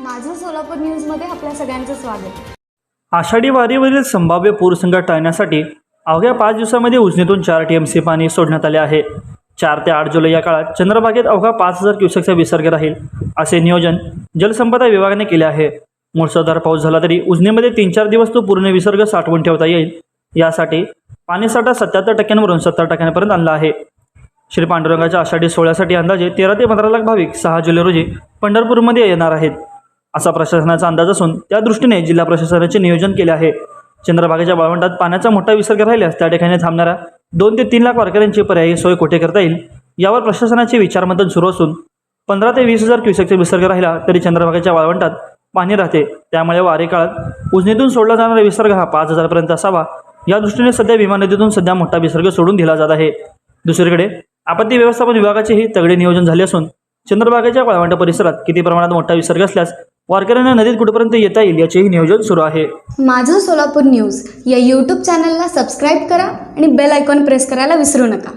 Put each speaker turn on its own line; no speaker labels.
माझं सोलापूर न्यूजमध्ये आपल्या सगळ्यांचं स्वागत.
आषाढी वारीवरील संभाव्य पूरसंकट टाळण्यासाठी अवघ्या पाच दिवसामध्ये उजनीतून चार टी एम सी पाणी सोडण्यात आले आहे. चार ते आठ जुलै या काळात चंद्रभागेत अवघा पाच हजार क्युसेकचा विसर्ग राहील असे नियोजन जलसंपदा विभागाने केले आहे. मुसळधार पाऊस झाला तरी उजनीमध्ये तीन चार दिवस तो पूर्ण विसर्ग साठवून ठेवता येईल. यासाठी पाणीसाठा सत्याहत्तर टक्क्यांवरून सत्तर टक्क्यांपर्यंत आणला आहे. श्री पांडुरंगाच्या आषाढी सोहळ्यासाठी अंदाजे तेरा ते पंधरा लाख भाविक सहा जुलै रोजी पंढरपूरमध्ये येणार आहेत. असा प्रशासनाचा अंदाज असून त्या दृष्टीने जिल्हा प्रशासनाचे नियोजन केले आहे. चंद्रभागेच्या वाळवंटात पाण्याचा मोठा विसर्ग राहिल्यास त्या ठिकाणी थांबणाऱ्या दोन ते तीन लाख वारकऱ्यांची पर्यायी सोय कुठे करता येईल? यावर प्रशासनाचे विचारमंथन सुरू असून पंधरा ते वीस हजार क्युसेकचा विसर्ग राहिला तरी चंद्रभागेच्या वाळवंटात पाणी राहते. त्यामुळे वारे काळात उजनीतून सोडला जाणारा विसर्ग हा पाच हजारपर्यंत असावा. या दृष्टीने सध्या भीमा नदीतून सध्या मोठा विसर्ग सोडून दिला जात आहे. दुसरीकडे आपत्ती व्यवस्थापन विभागाचेही तगडे नियोजन झाले असून चंद्रभागेच्या वाळवंट परिसरात किती प्रमाणात मोठा विसर्ग असल्यास वारकऱ्यांना नदीत कुठपर्यंत येता येईल याचेही नियोजन सुरू आहे.
माझं सोलापूर न्यूज या यूट्यूब चॅनलला सबस्क्राईब करा आणि बेल आयकॉन प्रेस करायला विसरू नका.